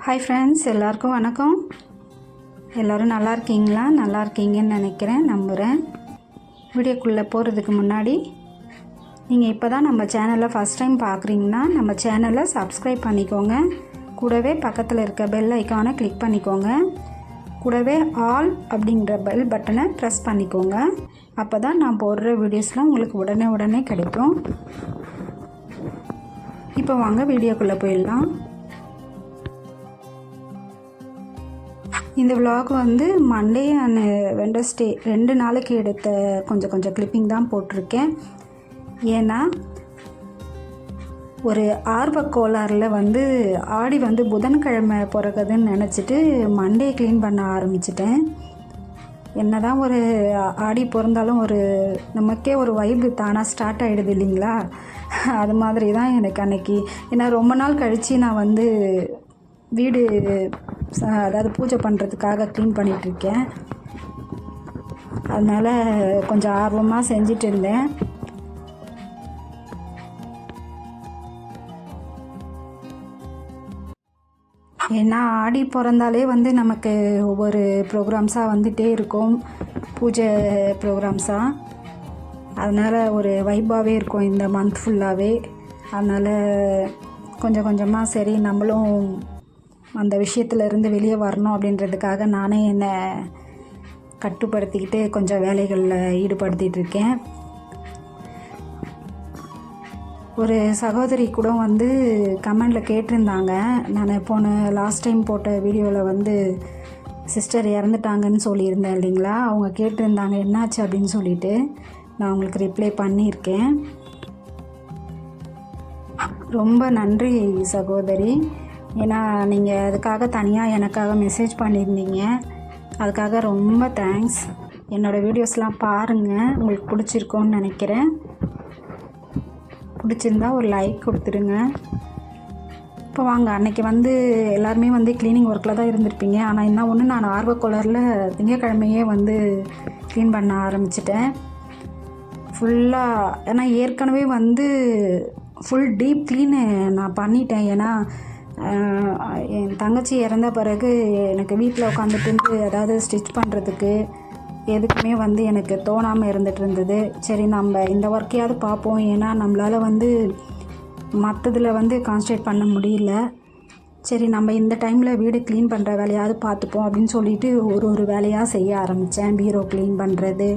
Hi friends எல்லாருக்கும் வணக்கம். எல்லோரும் நல்லா இருக்கீங்களா? நல்லா இருக்கீங்கன்னு நினைக்கிறேன் நம்புகிறேன் வீடியோக்குள்ளே போகிறதுக்கு முன்னாடி நீங்கள் இப்போ தான் நம்ம சேனலை ஃபஸ்ட் டைம் பார்க்குறீங்கன்னா நம்ம சேனலை சப்ஸ்கிரைப் பண்ணிக்கோங்க. கூடவே பக்கத்தில் இருக்க பெல் ஐக்கானை கிளிக் பண்ணிக்கோங்க. கூடவே ஆல் அப்படிங்கிற பெல் பட்டனை ப்ரெஸ் பண்ணிக்கோங்க. அப்போ தான் நான் போடுற வீடியோஸ்லாம் உங்களுக்கு உடனே உடனே கிடைக்கும். இப்போ வாங்க வீடியோக்குள்ளே போயிடலாம். இந்த vlog வந்து மண்டே அண்ட் வெண்டஸ்டே ரெண்டு நாளைக்கு எடுத்த கொஞ்சம் கொஞ்சம் கிளிப்பிங் தான் போட்டிருக்கேன். ஏன்னா ஒரு ஆர்வ கோளாறில் வந்து ஆடி வந்து புதன்கிழமை பிறகுதுன்னு நினச்சிட்டு மண்டே க்ளீன் பண்ண ஆரம்பிச்சிட்டேன். என்ன தான் ஒரு ஆடி பிறந்தாலும் ஒரு நமக்கே ஒரு வைப்பு தானாக ஸ்டார்ட் ஆகிடுது இல்லைங்களா? அது மாதிரி தான் எனக்கு அன்னைக்கு. ஏன்னா ரொம்ப நாள் கழித்து நான் வந்து வீடு அதாவது பூஜை பண்ணுறதுக்காக க்ளீன் பண்ணிகிட்ருக்கேன் அதனால் கொஞ்சம் ஆர்வமாக செஞ்சிட்டு இருந்தேன் ஏன்னா ஆடி பிறந்தாலே வந்து நமக்கு ஒவ்வொரு ப்ரோக்ராம்ஸாக வந்துகிட்டே இருக்கும். பூஜை ப்ரோக்ராம்ஸாக அதனால் ஒரு வைப்பாகவே இருக்கும் இந்த மந்த் ஃபுல்லாகவே அதனால் கொஞ்சம் கொஞ்சமாக சரி நம்மளும் அந்த விஷயத்துல இருந்து வெளியே வரணும் அப்படின்றதுக்காக நானே என்னை கட்டுப்படுத்திக்கிட்டு கொஞ்சம் வேலைகளில் ஈடுபடுத்திகிட்டு இருக்கேன். ஒரு சகோதரி கூட வந்து கமெண்டில் கேட்டிருந்தாங்க. நான் போன லாஸ்ட் டைம் போட்ட வீடியோவில் வந்து சிஸ்டர் இறந்துட்டாங்கன்னு சொல்லியிருந்தேன் இல்லைங்களா? அவங்க கேட்டிருந்தாங்க என்னாச்சு? அப்படின்னு சொல்லிட்டு நான் அவங்களுக்கு ரிப்ளை பண்ணியிருக்கேன். ரொம்ப நன்றி சகோதரி. ஏன்னா நீங்கள் அதுக்காக தனியாக எனக்காக மெசேஜ் பண்ணியிருந்தீங்க. அதுக்காக ரொம்ப தேங்க்ஸ் என்னோடய வீடியோஸ்லாம் பாருங்கள் உங்களுக்கு பிடிச்சிருக்கோன்னு நினைக்கிறேன். பிடிச்சிருந்தா ஒரு லைக் கொடுத்துருங்க. இப்போ வாங்க அன்னைக்கு வந்து எல்லாருமே வந்து க்ளீனிங் ஒர்க்கில் தான் இருந்திருப்பீங்க. ஆனால் என்ன ஒன்று நான் ஆர்வக்கோளரில் திங்கக்கிழமையே வந்து க்ளீன் பண்ண ஆரம்பிச்சிட்டேன். ஃபுல்லாக ஏன்னா ஏற்கனவே வந்து ஃபுல் டீப் க்ளீனு நான் பண்ணிட்டேன். ஏன்னா என் தங்கச்சி இறந்த பிறகு எனக்கு வீட்டில் உட்காந்துட்டு அதாவது ஸ்டிச் பண்ணுறதுக்கு எதுக்குமே வந்து எனக்கு தோணாமல் இருந்துட்டு இருந்தது. சரி நம்ம இந்த ஒர்க்கையாவது பார்ப்போம். ஏன்னா நம்மளால் வந்து மற்றதில் வந்து கான்சன்ட்ரேட் பண்ண முடியல. சரி நம்ம இந்த டைமில் வீடு க்ளீன் பண்ணுற வேலையாவது பார்த்துப்போம் அப்படின்னு சொல்லிட்டு ஒரு ஒரு வேலையாக செய்ய ஆரம்பித்தேன் பீரோ க்ளீன் பண்ணுறது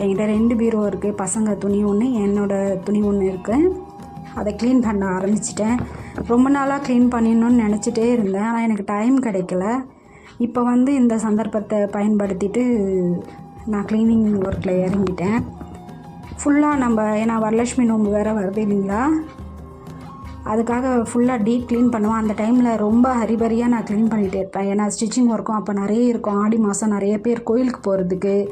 என்கிட்ட ரெண்டு பீரோ இருக்குது பசங்க துணி ஒன்று என்னோடய துணி ஒன்று இருக்குது அதை க்ளீன் பண்ண ஆரம்பிச்சிட்டேன். ரொம்ப நாளாக க்ளீன் பண்ணிடணும்னு நினச்சிட்டே இருந்தேன். ஆனால் எனக்கு டைம் கிடைக்கல. இப்போ வந்து இந்த சந்தர்ப்பத்தை பயன்படுத்திட்டு நான் க்ளீனிங் ஒர்க்கில் இறங்கிட்டேன். ஃபுல்லாக நம்ம ஏன்னா வரலட்சுமி நோம்பு வேறு வருது இல்லைங்களா? அதுக்காக ஃபுல்லாக டீப் க்ளீன் பண்ணுவேன். அந்த டைமில் ரொம்ப ஹரிபரியாக நான் க்ளீன் பண்ணிகிட்டே இருப்பேன். ஏன்னா ஸ்டிச்சிங் ஒர்க்கும் அப்போ நிறைய இருக்கும். ஆடி மாதம் நிறைய பேர் கோயிலுக்கு போகிறதுக்கு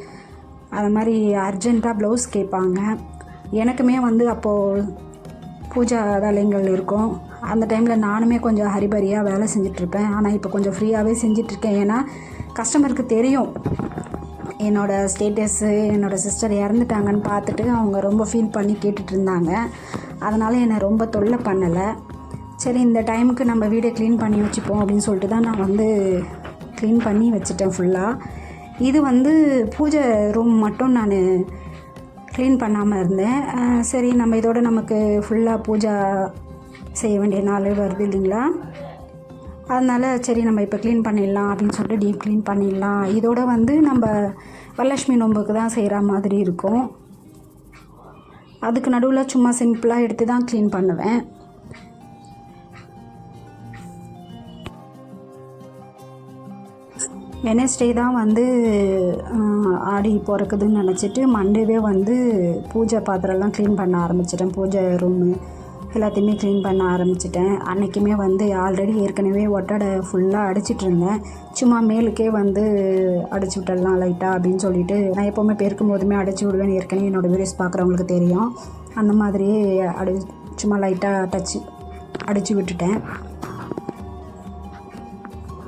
அது மாதிரி அர்ஜெண்ட்டாக ப்ளவுஸ் கேட்பாங்க. எனக்குமே வந்து அப்போது பூஜா வேலைகள் இருக்கும். அந்த டைமில் நானுமே கொஞ்சம் ஹரிபரியாக வேலை செஞ்சிட்ருப்பேன் ஆனால் இப்போ கொஞ்சம் ஃப்ரீயாகவே செஞ்சிட்ருக்கேன் ஏன்னா கஸ்டமருக்கு தெரியும். என்னோடய ஸ்டேட்டஸ்ஸு என்னோடய சிஸ்டர் இறந்துட்டாங்கன்னு பார்த்துட்டு அவங்க ரொம்ப ஃபீல் பண்ணி கேட்டுட்டு இருந்தாங்க அதனால் என்னை ரொம்ப தொல்லை பண்ணலை. சரி இந்த டைமுக்கு நம்ம வீடை க்ளீன் பண்ணி வச்சுப்போம் அப்படின்னு சொல்லிட்டு தான் நான் வந்து க்ளீன் பண்ணி வச்சுட்டேன் ஃபுல்லாக இது வந்து பூஜை ரூம் மட்டும் நான் க்ளீன் பண்ணாமல் இருந்தேன். சரி நம்ம இதோட நமக்கு ஃபுல்லாக பூஜா செய்ய வேண்டிய நாள் வருது இல்லைங்களா? அதனால் சரி நம்ம இப்போ க்ளீன் பண்ணிடலாம் அப்படின்னு சொல்லிட்டு டீப் க்ளீன் பண்ணிடலாம். இதோட வந்து நம்ம வரலட்சுமி நோம்புக்கு தான் செய்கிற மாதிரி இருக்கும். அதுக்கு நடுவில் சும்மா சிம்பிளாக எடுத்து தான் க்ளீன் பண்ணுவேன். வெனஸ்டே தான் வந்து ஆடி பிறக்குதுன்னு நினச்சிட்டு மண்டேவே வந்து பூஜை பாத்திரம்லாம் க்ளீன் பண்ண ஆரம்பிச்சிட்டேன். பூஜை ரூமு எல்லாத்தையுமே க்ளீன் பண்ண ஆரம்பிச்சிட்டேன். அன்றைக்குமே வந்து ஆல்ரெடி ஏற்கனவே ஒட்டடை ஃபுல்லாக அடிச்சிட்டு இருந்தேன். சும்மா மேலுக்கே வந்து அடிச்சு விட்டுடலாம் லைட்டாக அப்படின்னு சொல்லிட்டு நான் எப்போவுமே பெருக்கும் போதுமே அடிச்சு விடுவேன். ஏற்கனவே என்னோடய வீடியோஸ் பார்க்குறவங்களுக்கு தெரியும். அந்த மாதிரியே அடி சும்மா லைட்டாக டச்சு அடித்து விட்டுட்டேன்.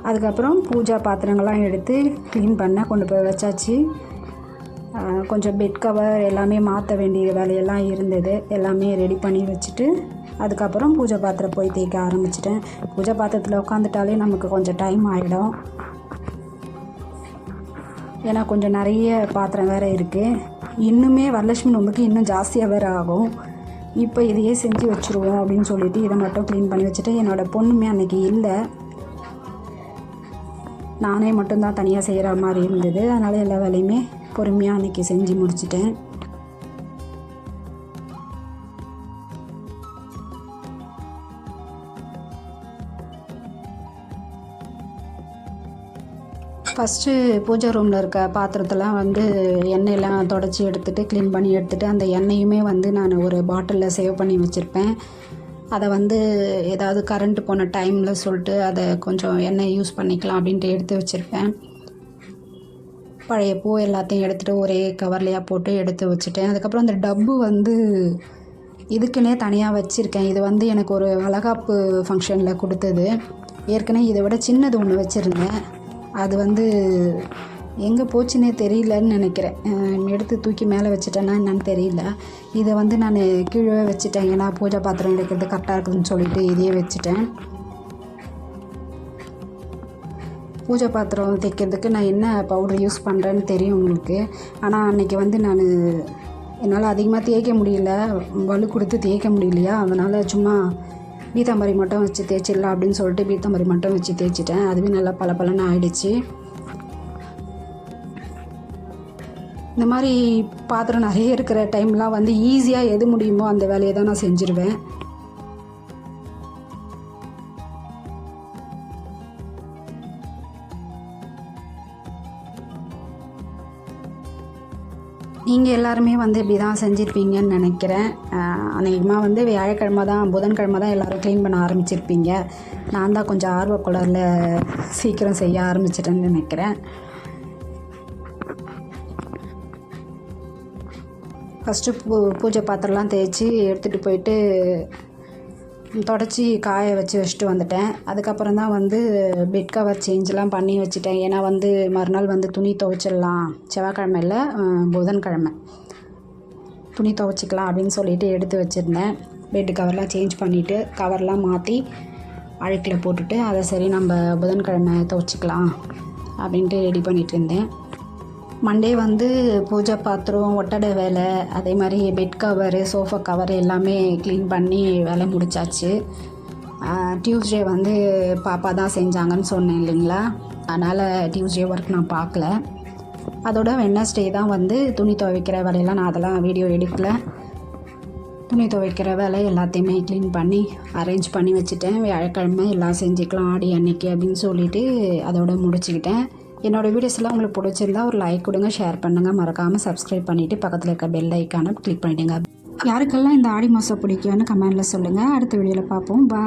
அதுக்கப்புறம் பூஜா பாத்திரங்கள்லாம் எடுத்து க்ளீன் பண்ண கொண்டு போய் வச்சாச்சு. கொஞ்சம் பெட் கவர் எல்லாமே மாற்ற வேண்டிய வேலையெல்லாம் இருந்தது. எல்லாமே ரெடி பண்ணி வச்சுட்டு அதுக்கப்புறம் பூஜை பாத்திரம் போய் தேய்க்க ஆரம்பிச்சிட்டேன். பூஜை பாத்திரத்தில் உட்காந்துட்டாலே நமக்கு கொஞ்சம் டைம் ஆகிடும் ஏன்னா கொஞ்சம் நிறைய பாத்திரம் வேறு இருக்குது இன்னுமே வரலட்சுமி நோம்புக்கு இன்னும் ஜாஸ்தியாக வேறு ஆகும். இப்போ இதையே செஞ்சு வச்சுருவோம் அப்படின்னு சொல்லிட்டு இதை மட்டும் க்ளீன் பண்ணி வச்சுட்டு என்னோடய பொண்ணுமே அன்றைக்கி இல்லை. நானே மட்டும்தான் தனியாக செய்கிற மாதிரி இருந்தது. அதனால் எல்லா வேலையுமே பொறுமையாக அன்றைக்கி செஞ்சு முடிச்சிட்டேன். ஃபஸ்ட்டு பூஜை ரூமில் இருக்க பாத்திரத்தெல்லாம் வந்து எண்ணெயெல்லாம் தொடச்சி எடுத்துகிட்டு க்ளீன் பண்ணி எடுத்துகிட்டு அந்த எண்ணெயுமே வந்து நான் ஒரு பாட்டிலில் சேவ் பண்ணி வச்சுருப்பேன். அதை வந்து ஏதாவது கரண்ட் போன டைமில் சொல்லிட்டு அதை கொஞ்சம் எண்ணெய் யூஸ் பண்ணிக்கலாம் அப்படின்ட்டு எடுத்து வச்சுருப்பேன். பழைய பூ எல்லாத்தையும் எடுத்துகிட்டு ஒரே கவர்லையாக போட்டு எடுத்து வச்சுட்டேன். அதுக்கப்புறம் அந்த டப்பு வந்து இதுக்குன்னே தனியாக வச்சுருக்கேன். இது வந்து எனக்கு ஒரு அழகாப்பு ஃபங்க்ஷனில் கொடுத்தது. ஏற்கனவே இதை விட சின்னது ஒன்று வச்சுருந்தேன். அது வந்து எங்கே போச்சுன்னே தெரியலன்னு நினைக்கிறேன். எடுத்து தூக்கி மேலே வச்சுட்டேன்னா என்னன்னு தெரியல. இதை வந்து நான் கீழே வச்சுட்டேன். ஏன்னா பூஜை பாத்திரம் எடுக்கிறது கரெக்டாக இருக்குதுன்னு சொல்லிட்டு இதையே வச்சுட்டேன். பூஜை பாத்திரம் தைக்கிறதுக்கு நான் என்ன பவுடர் யூஸ் பண்ணுறேன்னு தெரியும் உங்களுக்கு. ஆனால் அன்றைக்கி வந்து நான் என்னால் அதிகமாக தேய்க்க முடியல. வலு கொடுத்து தேய்க்க முடியலையா? அதனால் சும்மா பீத்தாம்பரி மட்டும் வச்சு தேய்ச்சிடலாம் அப்படின்னு சொல்லிட்டு பீத்தாம்பரி மட்டும் வச்சு தேய்ச்சிட்டேன். அதுவே நல்லா பளபளன்னு ஆயிடுச்சு. இந்த மாதிரி பாத்திரம் நிறைய இருக்கிற டைம்லாம் வந்து ஈஸியாக எது முடியுமோ அந்த வேலையை தான் நான் செஞ்சுருவேன். நீங்கள் எல்லாருமே வந்து இப்படி தான் செஞ்சுருப்பீங்கன்னு நினைக்கிறேன். அநேகமாக வந்து வியாழக்கிழமை தான் புதன்கிழமை தான் எல்லோரும் க்ளீன் பண்ண ஆரம்பிச்சிருப்பீங்க. நான் தான் கொஞ்சம் ஆர்வக்குளரில் சீக்கிரம் செய்ய ஆரம்பிச்சிட்டேன்னு நினைக்கிறேன். ஃபஸ்ட்டு பூ பூஜை பாத்திரம்லாம் தேய்ச்சி எடுத்துகிட்டு போயிட்டு தொடச்சி காய வச்சு வச்சுட்டு வந்துட்டேன். அதுக்கப்புறம் தான் வந்து பெட் கவர் சேஞ்செலாம் பண்ணி வச்சுட்டேன். ஏன்னா வந்து மறுநாள் வந்து துணி துவைச்சிடலாம். செவ்வாய்க்கிழமை இல்லை புதன்கிழமை. துணி துவைச்சிக்கலாம் அப்படின்னு சொல்லிட்டு எடுத்து வச்சுருந்தேன். பெட்டு கவர்லாம் சேஞ்ச் பண்ணிவிட்டு கவர்லாம் மாற்றி அழுக்கில் போட்டுட்டு அதை சரி நம்ம புதன்கிழமை துவைச்சிக்கலாம் அப்படின்ட்டு ரெடி பண்ணிகிட்டு இருந்தேன். மண்டே வந்து பூஜை பாத்திரம் ஒட்டடை வேலை அதே மாதிரி பெட் கவரு சோஃபா கவர் எல்லாமே க்ளீன் பண்ணி வேலை முடிச்சாச்சு. டியூஸ்டே வந்து பாப்பா தான் செஞ்சாங்கன்னு சொன்னேன் இல்லைங்களா? அதனால் டியூஸ்டே ஒர்க் நான் பார்க்கல அதோட வெட்னஸ்டே தான் வந்து துணி துவைக்கிற வேலையெல்லாம் நான் அதெல்லாம் வீடியோ எடுக்கலை. துணி துவைக்கிற வேலை எல்லாத்தையுமே க்ளீன் பண்ணி அரேஞ்ச் பண்ணி வச்சுட்டேன். வியாழக்கிழமை எல்லாம் செஞ்சுக்கலாம் ஆடி அன்னைக்கு அப்படின்னு சொல்லிவிட்டு அதோட முடிச்சுக்கிட்டேன். என்னோடய வீடியோஸ் எல்லாம் உங்களுக்கு பிடிச்சிருந்தா ஒரு லைக் கொடுங்க ஷேர் பண்ணுங்கள் மறக்காமல் சப்ஸ்கிரைப் பண்ணிவிட்டு பக்கத்தில் இருக்க பெல் ஐக்கானை கிளிக் பண்ணிவிடுங்க யாருக்கெல்லாம் இந்த ஆடி மாதம் பிடிக்கும்னு கமெண்டில் சொல்லுங்கள் அடுத்த வீடியோவில் பார்ப்போம். பா